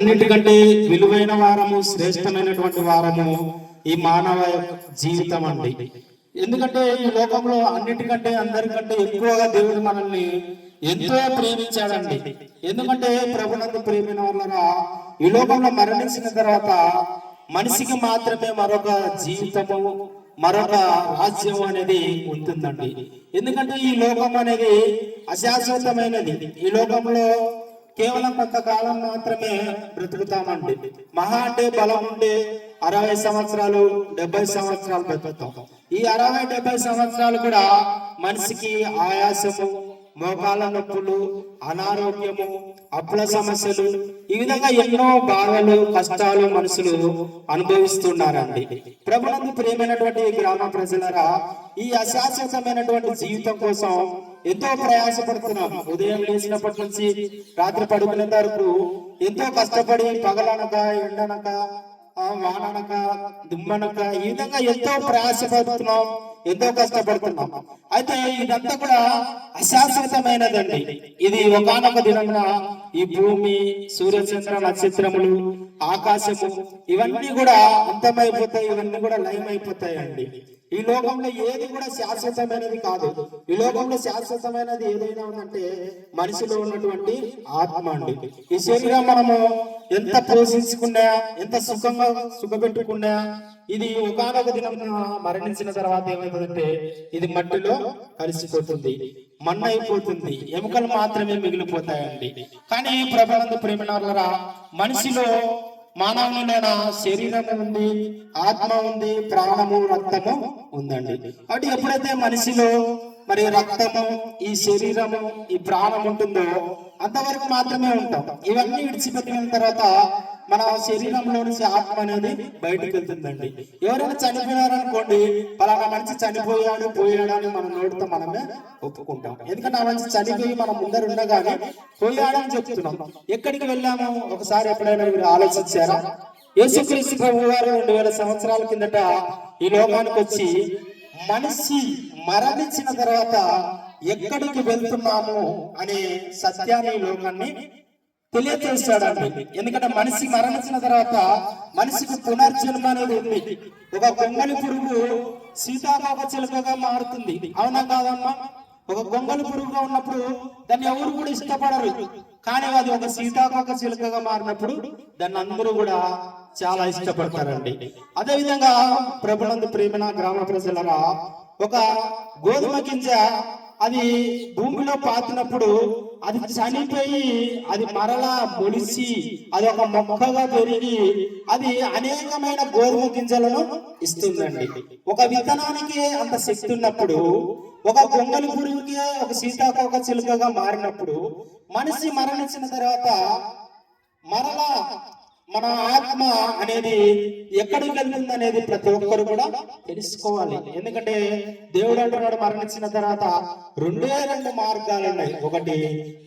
అన్నిటికంటే విలువైన వారము శ్రేష్టమైనటువంటి వారము ఈ మానవ జీవితం అండి. ఎందుకంటే ఈ లోకంలో అన్నిటికంటే అందరికంటే ఎక్కువగా దేవుడు మనల్ని ఎంతో ప్రేమించాడండి. ఎందుకంటే ప్రభునందు ప్రేమైన వలన ఈ లోకంలో మరణించిన తర్వాత మనిషికి మాత్రమే మరొక జీవితము మరొక రాజ్యం అనేది ఉంటుందండి. ఎందుకంటే ఈ లోకం అనేది అశాశ్వతమైనది. ఈ లోకంలో కేవలం కొంతకాలం మాత్రమే బ్రతుకుతామండి. మహా అంటే బలం ఉంటే అరవై సంవత్సరాలు డెబ్బై సంవత్సరాలు బ్రతుకుతాం. ఈ అరవై డెబ్బై సంవత్సరాలు కూడా మనిషికి ఆయాసము మోకాళ్ళ నొప్పులు అనారోగ్యము అప్పుల సమస్యలు ఈ విధంగా ఎన్నో బాధలు కష్టాలు మనుషులు అనుభవిస్తున్నారండి. ప్రభునందు ప్రియమైనటువంటి ఈ గ్రామ ప్రజలరా ఈ అశాశ్వతమైనటువంటి జీవితం కోసం ఎంతో ప్రయాసపడుతున్నాం. ఉదయం లేచినప్పటి నుంచి రాత్రి పడుకునే వరకు ఎంతో కష్టపడి పగలనక ఎండనక వాననక దుమ్మనక ఈ విధంగా ఎంతో ప్రయాసపడుతున్నాం. ఎంతో కష్టపడుతున్నాం. అయితే ఇదంతా కూడా అశాశ్వతమైనదండి. ఇది ఒకనొక దినమున ఈ భూమి సూర్యచంద్ర నక్షత్రములు ఆకాశము ఇవన్నీ కూడా అంతమైపోతాయి ఇవన్నీ కూడా లయమైపోతాయండి. ఈ లోకంలో ఏది కూడా శాశ్వతమైనది కాదు. ఈ లోకంలో శాశ్వతమైనది ఏదైనా ఉందంటే మనిషిలో ఉన్నటువంటి ఆత్మ అండి. ఈ శరీరం మనము ఎంత పోషించుకున్నా ఎంత సుఖంగా సుఖపెట్టుకున్నా ఇది ఒకనొక దినం మరణించిన తర్వాత ఏమవుతుందంటే ఇది మట్టిలో కలిసిపోతుంది. మన్ను అయిపోతుంది ఎముకలు మాత్రమే మిగిలిపోతాయండి. కానీ ప్రభావంతో ప్రేమనారా మనిషిలో మానవునిలోన శరీరం ఉంది ఆత్మ ఉంది ప్రాణము రక్తము ఉందండి. కాబట్టి ఎప్పుడైతే మనిషిలో మరి రక్తము ఈ శరీరము ఈ ప్రాణం ఉంటుందో అంతవరకు మాత్రమే ఉంటాం. ఇవన్నీ విడిచిపెట్టిన తర్వాత మన శరీరంలో నుంచి ఆత్మ అనేది బయటకు వెళ్తుందండి ఎవరైనా చనిపోయారనుకోండి పలానా మనిషి చనిపోయాడు పోయాడు అని మన నోటితో మనమే ఒప్పుకుంటాం. ఎందుకంటే ఆ మనిషి చనిపోయి మన ముందర ఉండగానే పోయాడని చెప్తున్నాం. ఎక్కడికి వెళ్ళాము? ఒకసారి ఎప్పుడైనా మీరు ఆలోచించారా యేసుక్రీస్తు ప్రభు గారు రెండు వేల సంవత్సరాల కిందట ఈ లోకానికి వచ్చి మనిషి మరణించిన తర్వాత ఎక్కడికి వెళ్తున్నాము అనే సత్యాన్ని ఈ లోకాన్ని తెలియజేస్తాడండి ఎందుకంటే మనిషి మరణించిన తర్వాత మనిషికి పునర్జన్మ అనేది ఉంది. ఒక గొంగలి పురుగు సీతాకోక చిలుకగా మారుతుంది. అవునా కాదమ్మా? ఒక గొంగలి పురుగుగా ఉన్నప్పుడు దాన్ని ఎవరు కూడా ఇష్టపడరు. కానీ అది ఒక సీతాకోక చిలుకగా మారినప్పుడు దాన్ని అందరూ కూడా చాలా ఇష్టపడతారండి. అదే విధంగా ప్రభునందు ప్రేమన గ్రామ ప్రజలరా ఒక గోధుమ గింజ అది భూమిలో పాతినప్పుడు అది చనిపోయి అది మరలా మొలిసి అది ఒక మొక్కగా పెరిగి అది అనేకమైన గోధుమ గింజలను ఇస్తుందండి. ఒక విత్తనానికి అంత శక్తి ఉన్నప్పుడు ఒక గొంగలి పురుగుకి ఒక సీతాకోక చిలుకగా మారినప్పుడు మనిషి మరణించిన తర్వాత మరలా మన ఆత్మ అనేది ఎక్కడికి వెళ్తుంది అనేది ప్రతి ఒక్కరు కూడా తెలుసుకోవాలి. ఎందుకంటే దేవుడు అంటున్నాడు మరణించిన తర్వాత రెండే రెండు మార్గాలు ఉన్నాయి. ఒకటి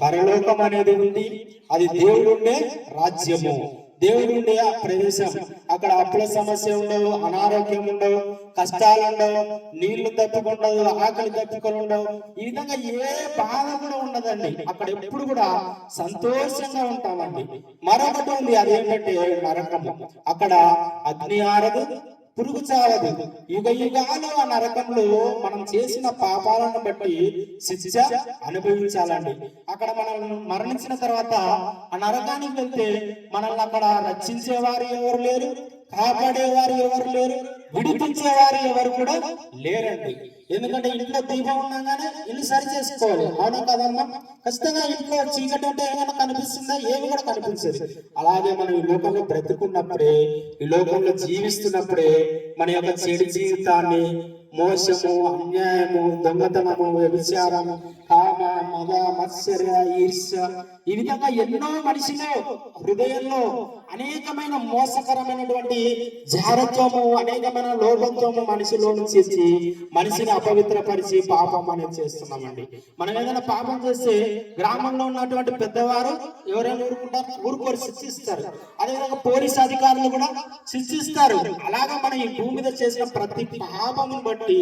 పరలోకం అనేది ఉంది. అది దేవుడు ఉండే రాజ్యము. దేవుడు ఉండే ఆ ప్రదేశం అక్కడ అప్పుల సమస్య ఉండవు అనారోగ్యం ఉండవు కష్టాలు ఉండవు నీళ్ళు తప్పుకుండవు ఆకలి తప్పుకొని ఉండవు. ఈ విధంగా ఏ బాధ కూడా ఉండదండి. అక్కడ ఎప్పుడు కూడా సంతోషంగా ఉంటామండి. మరొకటి ఉంది అదేంటంటే నరకము. అక్కడ అగ్ని ఆరదు పురుగు చావదు యుగ యుగాలు ఆ నరకంలో మనం చేసిన పాపాలను బట్టి శిక్ష అనుభవించాలండి. అక్కడ మనం మరణించిన తర్వాత ఆ నరకానికి వెళ్తే మనల్ని అక్కడ రక్షించేవారు ఎవరు లేరు? కాపాడేవారు ఎవరు లేరు? విడిపించేవారు ఎవరు కూడా లేరండి. ఎందుకంటే ఇంట్లో దీపం ఉండగానే ఇల్లు సరి చేసుకోవాలి అవునా కదమ్మా? ఖచ్చితంగా ఇంట్లో చీకటి ఉంటే ఏమైనా కనిపిస్తుందా? ఏమి కూడా కనిపించదు. అలాగే మనం ఈ లోకంలో బ్రతుకున్నప్పుడే ఈ లోకంలో జీవిస్తున్నప్పుడే మన యొక్క చెడు జీవితాన్ని మోసము అన్యాయము దొంగతనము వ్యభిచారము కామ ఈ విధంగా ఎన్నో మనిషిలో హృదయంలో అనేకమైన మోసకరమైనటువంటి జారత్వము అనేకమైన లోభత్వము మనిషిలో నుంచి వచ్చి మనిషిని అపవిత్రపరిచి పాపం అనేది చేస్తున్నామండి. మనం ఏదైనా పాపం చేస్తే గ్రామంలో ఉన్నటువంటి పెద్దవారు ఎవరైనా ఊరుకుంటారు? ఊరుకోరు శిక్షిస్తారు. అదేవిధంగా పోలీస్ అధికారులు కూడా శిక్షిస్తారు. అలాగా మనం ఈ భూమి మీద చేసిన ప్రతి పాపమును బట్టి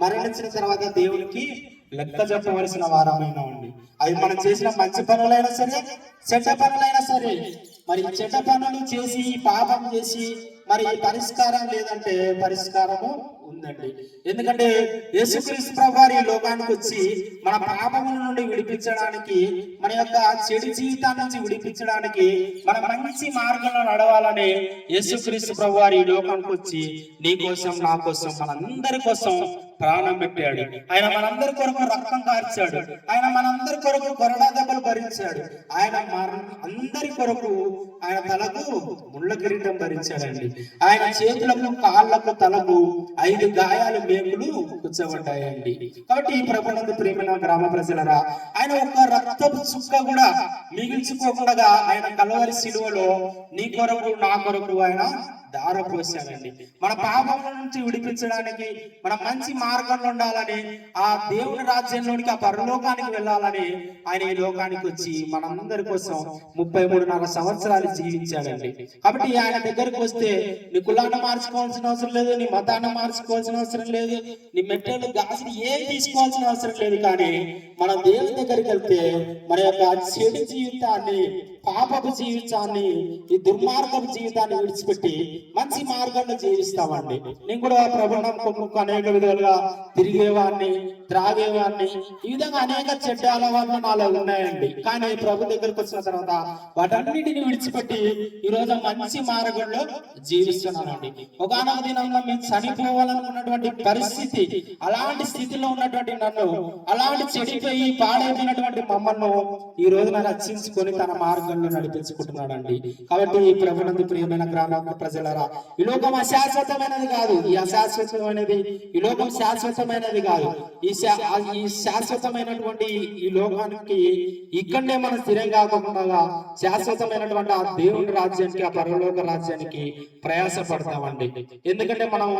మరణించిన తర్వాత దేవునికి లెక్క చెప్పవలసిన వారమైనా ఉండి. అవి మనం చేసిన మంచి పనులైనా సరే చెడ్డ పనులైనా సరే. మరి చెడ్డ పనులు చేసి పాపం చేసి మరి పరిష్కారం లేదంటే పరిష్కారము ఉందండి. ఎందుకంటే యేసుక్రీస్తు ప్రభు ఈ లోకానికి వచ్చి మన పాపముల నుండి విడిపించడానికి మన యొక్క చెడు జీవితాన్ని నుంచి విడిపించడానికి మన మంచి మార్గంలో నడవాలని యేసుక్రీస్తు ప్రభు ఈ లోకానికి వచ్చి నీ కోసం నా కోసం మనందరి కోసం ప్రాణం పెట్టాడు. ఆయన మనందరి కొరకు రక్తం కార్చాడు. ఆయన మనందరి కొరకు కొరడా దెబ్బలు భరించాడు. ఆయన మన అందరి కొరకు ఆయన తలకు ముళ్ళ కిరీటం భరించాడండి ఆయన చేతులకు కాళ్ళకు తలకు ఐదు గాయాలు మేకులు కూర్చోబడ్డాయండి. కాబట్టి ఈ ప్రభునందు ప్రేమ గ్రామ ప్రజలరా ఆయన ఒక రక్తపు చుక్క కూడా మిగిల్చుకోకుండా ఆయన కలవరి శిలువలో నీ కొరకు నా కొరకు ఆయన దార పోసాడండి మన పాపముల నుంచి విడిపించడానికి మన మంచి మార్గంలో ఉండాలని ఆ దేవుని రాజ్యంలోనికి ఆ పరలోకానికి వెళ్ళాలని ఆయన ఈ లోకానికి వచ్చి మనందరి కోసం ముప్పై మూడున్నర సంవత్సరాలు జీవించాడండి. కాబట్టి ఆయన దగ్గరకు వస్తే నీ కులాన్ని మార్చుకోవాల్సిన అవసరం లేదు నీ మతాన్ని మార్చుకోవాల్సిన అవసరం లేదు నీ మెట్టలు గాజులు ఏం తీసుకోవాల్సిన అవసరం లేదు కానీ మనం దేవుని దగ్గరికి వెళ్తే మన యొక్క చెడు జీవితాన్ని పాపపు జీవితాన్ని ఈ దుర్మార్గపు జీవితాన్ని విడిచిపెట్టి మంచి మార్గంలో జీవిస్తామండి. నేను కూడా ప్రభుత్వం కొమ్ముకు అనేక విధాలుగా తిరిగేవాడిని త్రాగేవాడిని ఈ విధంగా అనేక చెడ్డ అలవాట్లు నాలో ఉన్నాయండి. కానీ ప్రభు దగ్గరకు వచ్చిన తర్వాత వాటన్నిటిని విడిచిపెట్టి ఈ రోజు మంచి మార్గంలో జీవిస్తున్నానండి ఒకనొక దినంలో మేము చనిపోవాలనుకున్నటువంటి పరిస్థితి అలాంటి స్థితిలో ఉన్నటువంటి నన్ను అలాంటి చెడిపోయి పాడైపోయినటువంటి మమ్మల్ని ఈ రోజు నన్ను రక్షించుకొని తన మార్గంలో నడిపించుకుంటున్నాడండి. కాబట్టి ఈ ప్రభునందు ప్రియమైన గ్రామ ప్రజలరా ఈ లోకం అశాశ్వతమైనది కాదు. ఈ అశాశ్వతమైనది ఈ లోకం శాశ్వతమైనది కాదు. ఈ ఈ శాశ్వతమైనటువంటి ఈ లోకానికి ఇక్కడనే మనం స్థిరం కాకుండా శాశ్వతమైనటువంటి ఆ దేవుని రాజ్యానికి ఆ పరలోక రాజ్యానికి ప్రయాసపడతామండి. ఎందుకంటే మనం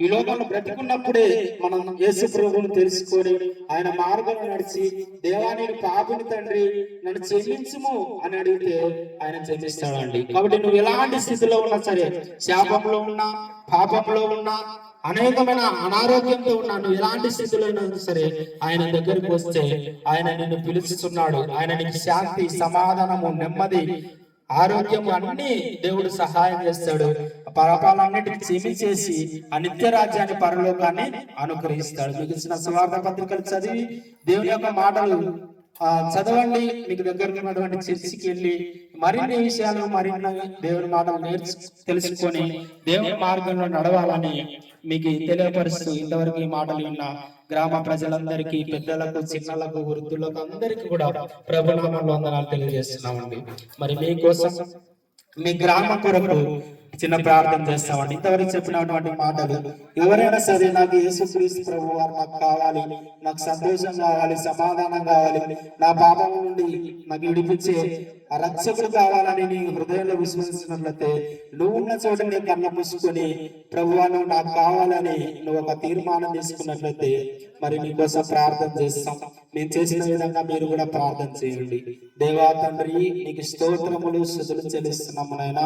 ఈ లోకంలో బ్రతికున్నప్పుడే మనం యేసు ప్రభువును తెలుసుకొని ఆయన మార్గంలో నడిచి దేవాన్ని పాపిని తండ్రి నన్ను చెల్లించుము అని అడిగితే ఆయన చెల్లిస్తాడండి కాబట్టి నువ్వు ఎలాంటి స్థితిలో ఉన్నా సరే శాపంలో ఉన్నా పాపంలో ఉన్నా అనేకమైన అనారోగ్యంతో ఉన్నా నువ్వు ఎలాంటి స్థితిలో సరే ఆయన దగ్గరికి వస్తే ఆయన నిన్ను పిలుస్తున్నాడు. ఆయన నీకు శాంతి సమాధానము నెమ్మది ఆరోగ్యం అన్ని దేవుడు సహాయం చేస్తాడు. పాపాలన్నిటిని క్షమించేసి ఆ నిత్య రాజ్యాన్ని పరలోకాన్ని అనుగ్రహిస్తాడు. మిగిలిన ఇచ్చిన స్వార్థ పత్రికలు చదివి దేవుని యొక్క మాటలు చదవండి మీకు దగ్గరగా ఉన్నటువంటి చర్చికి వెళ్ళి మరిన్ని విషయాలు మరిన్ని దేవుని మాటలు నేర్చు తెలుసుకొని దేవుని మార్గంలో నడవాలని మీకు తెలియపరుస్తూ ఇంతవరకు ఈ మాటలు విన్న గ్రామ ప్రజలందరికీ పెద్దలకు చిన్నలకు వృద్ధులకు అందరికీ కూడా ప్రభునామంలో వందనాలు తెలియజేస్తున్నామండి. మరి మీకోసం మీ గ్రామ కొరకు చిన్న ప్రార్థన చేస్తామండి ఇంతవరకు చెప్పినటువంటి మాటలు ఎవరైనా సరే నాకు యేసుక్రీస్తు ప్రభు వారు నాకు కావాలి నాకు సంతోషం కావాలి సమాధానం కావాలి నా పాపం నుండి నాకు విడిపించే ఆ రక్షకుడు కావాలని నీ హృదయంలో విశ్వసిస్తున్నట్లయితే నువ్వు ఉన్న చోట నీ కన్న మూసుకొని ప్రభువా నువ్వు నాకు కావాలని నువ్వు ఒక తీర్మానం తీసుకున్నట్లయితే మరి నీకోసం ప్రార్థన చేస్తాం. నేను చేసిన విధంగా మీరు కూడా ప్రార్థన చేయండి. దేవా తండ్రి నీకు స్తోత్రములు శుద్ధులు చెల్లిస్తున్నాము నాయన.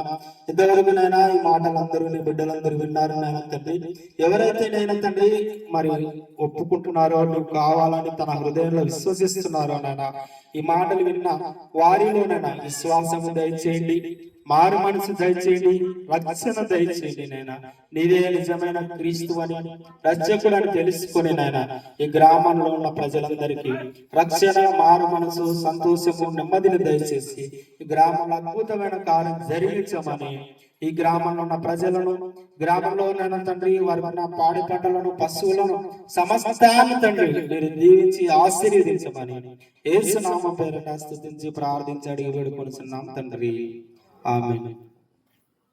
ఇంతవరకు నైనా ఈ మాటలందరూ నీ బిడ్డలందరూ విన్నారు నాయన తండ్రి. ఎవరైతే నేను తండ్రి మరి ఒప్పుకుంటున్నారో నువ్వు కావాలని తన హృదయంలో విశ్వసిస్తున్నారో నాయన ఈ మాటలు విన్న వారిలోనైనా విశ్వాసము దయచేయండి మారు మనసు దయచేయండి రక్షణ దయచేయండి నాయన. నీదే నిజమైన క్రీస్తు అని రక్షకుడు అని తెలుసుకుని నాయన ఈ గ్రామంలో ఉన్న ప్రజలందరికీ రక్షణ మారు మనసు సంతోషము నెమ్మదిని దయచేసి ఈ గ్రామంలో అద్భుతమైన కార్యం జరిగించమని ఈ గ్రామంలో ఉన్న ప్రజలను గ్రామంలో ఉన్న తండ్రి వారి ఉన్న పాడి పంటలను పశువులను సమస్తాన్ని తండ్రి మీరు దీవించి ఆశీర్వదించమని ఏసునామ నామ స్థుతించి ప్రార్థించి అడిగి వేడుకొనిచున్నాం తండ్రి. ఆమె